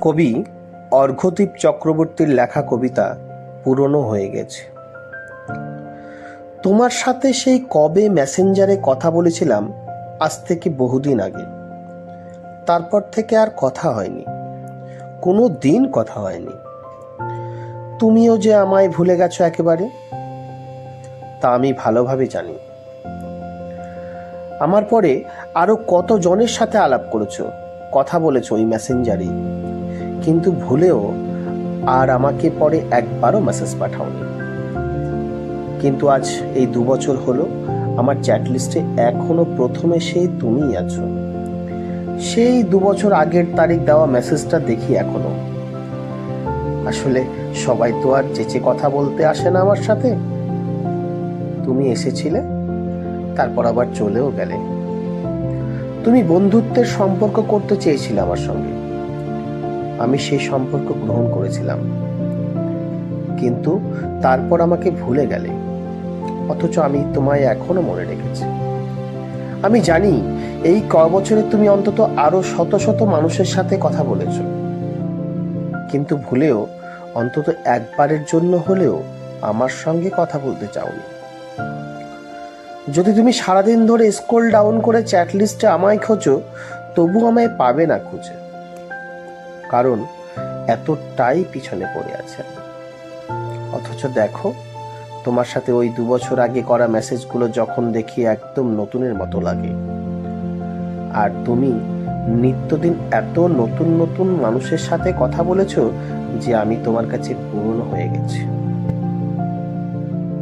কবি অর্ঘ্যদীপ চক্রবর্তীর লেখা কবিতা পুরনো হয়ে গেছে। তোমার সাথে সেই কবে মেসেঞ্জারে কথা বলেছিলাম, আজ থেকে বহুদিন আগে। তারপর থেকে আর কথা হয়নি, কোনো দিন কথা হয়নি। তুমিও যে আমায় ভুলে গেছো একেবারে, তা আমি ভালোভাবে জানি। আমার পরে আরও কত জনের সাথে আলাপ করেছ কথা বলেছ ওই মেসেঞ্জারেই কিন্তু ভুলেও আর আমাকে পরে একবারও মেসেজ পাঠাওনি। কিন্তু আজ এই দু বছর হলো আমার চ্যাট লিস্টে এখনও প্রথমে সেই তুমিই আছো। সেই দু বছর আগের তারিখ দেওয়া মেসেজটা দেখি এখনও। আসলে সবাই তো আর চেচে কথা বলতে আসে না আমার সাথে। তুমি এসেছিলে, তারপর আবার চলেও গেলে। তুমি বন্ধুত্বের সম্পর্ক করতে চেয়েছিলে আমার সঙ্গে। আমি সেই সম্পর্ক গ্রহণ করেছিলাম। কিন্তু তারপর আমাকে ভুলে গেলে, অথচ আমি তোমায় এখনও মনে রেখেছি। আমি জানি, এই ক বছরে তুমি অন্তত আরও শত শত মানুষের সাথে কথা বলেছ। কিন্তু ভুলেও অন্তত একবারের জন্য হলেও আমার সঙ্গে কথা বলতে চাওনি। যদি তুমি সারাদিন ধরে স্ক্রোল ডাউন করে চ্যাট লিস্টে আমায় খোঁজো, তবু আমায় পাবে না খুঁজে। কারণ এতটাই পিছনে পড়ে আছে। অথচ দেখো, তোমার সাথে ওই দু বছর আগে করা মেসেজগুলো যখন দেখি একদম নতুনের মতো লাগে। আর তুমি নিত্যদিন এত নতুন নতুন মানুষের সাথে কথা বলেছ যে আমি তোমার কাছে পুরনো হয়ে গেছি।